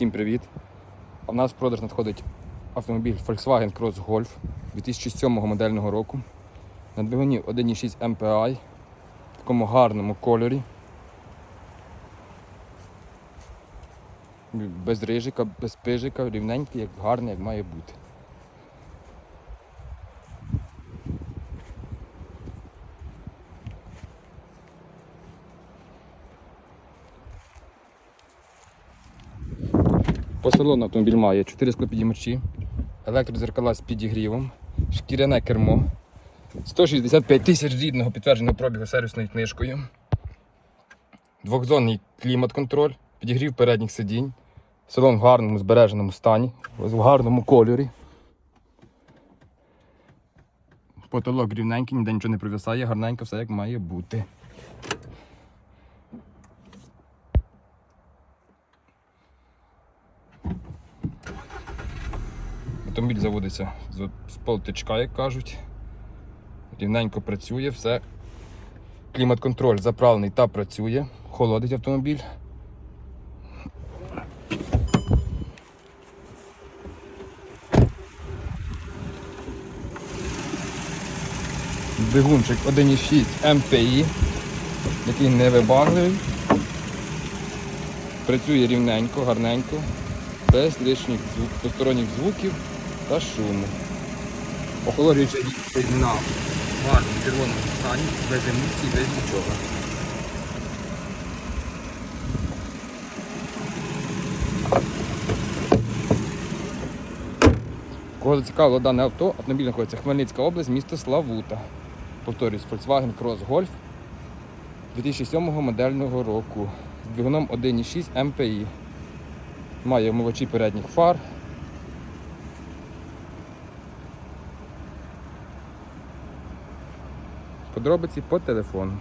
Всім привіт! У нас в продаж надходить автомобіль Volkswagen Cross Golf 2007 модельного року. На двигуні 1.6 MPI в такому гарному кольорі. Без рижика, без пижика, рівненький, як гарний, як має бути. По автомобіль має 4 склопідіймачі, електрозеркала з підігрівом, шкіряне кермо, 165 тисяч рідного підтвердженого пробігу сервісною книжкою, двохзонний клімат-контроль, підігрів передніх сидінь, салон в гарному збереженому стані, в гарному кольорі. Потолок рівненький, ніде нічого не провисає, гарненько все як має бути. Автомобіль заводиться з полтичка, як кажуть. Рівненько працює, все. Клімат-контроль заправлений та працює. Холодить автомобіль. Двигунчик 1.6 MPI, який невибагливий. Працює рівненько, гарненько, без лишніх звук, посторонніх звуків та шуму. Охолоджуюча рідина в гарному червоному стані, без емоцій, без нічого. Кого зацікавило дане авто, автомобіль знаходиться Хмельницька область, місто Славута. Повторюсь, Volkswagen Cross Golf 2007 модельного року з двигуном 1.6 MPI. Має омивачі передніх фар. Подробиці по телефону.